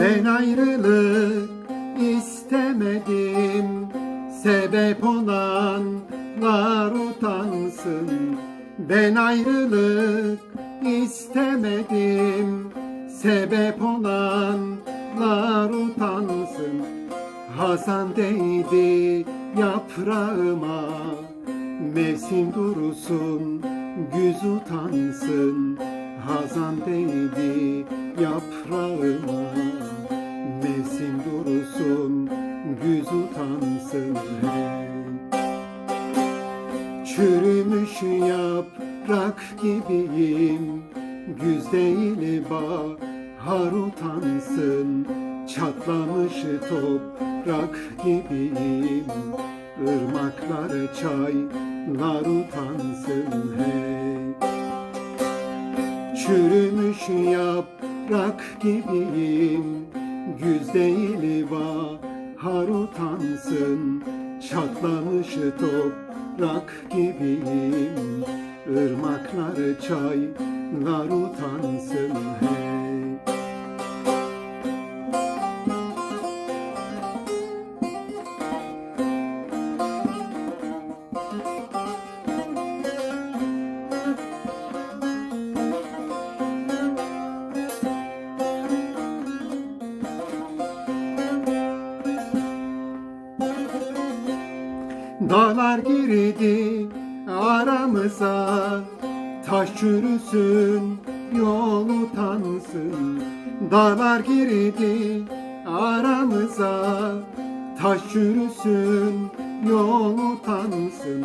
Ben ayrılık istemedim. Sebep olanlar utansın. Ben ayrılık istemedim. Sebep olanlar utansın. Hazan değdi yaprağıma. Mevsim durusun güz utansın. Hazan değdi yaprağıma Çürümüş yaprak gibiyim. Güz değil bahar utansın Çatlamış toprak gibiyim. Irmaklar çaylar utansın hey. Çürümüş yaprak gibiyim. Güz değil bahar utansın Çatlamış toprak gibiyim. Irmaklar çaylar utansın hey Dağlar girdi aramıza. Taş çürüsün yol utansın. Dağlar girdi aramıza. Taş çürüsün yol utansın.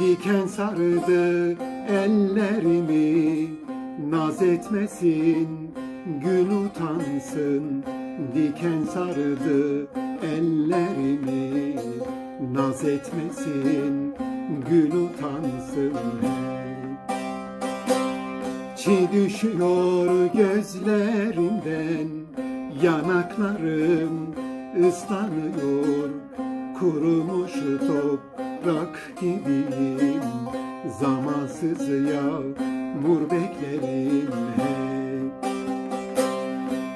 Diken sardı ellerimi. Naz etmesin gül utansın. Diken sardı ellerimi Naz etmesin gül utansın. Çi düşüyor gözlerimden Yanaklarım ıslanıyor. Kurumuş toprak gibiyim Zamansız yağmur beklerim hey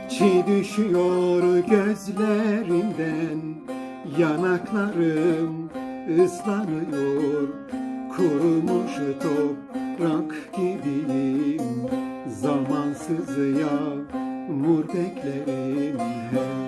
Çi düşüyor gözlerimden Yanaklarım ıslanıyor Kurumuş toprak gibiyim. Zamansız yağmur beklerim hey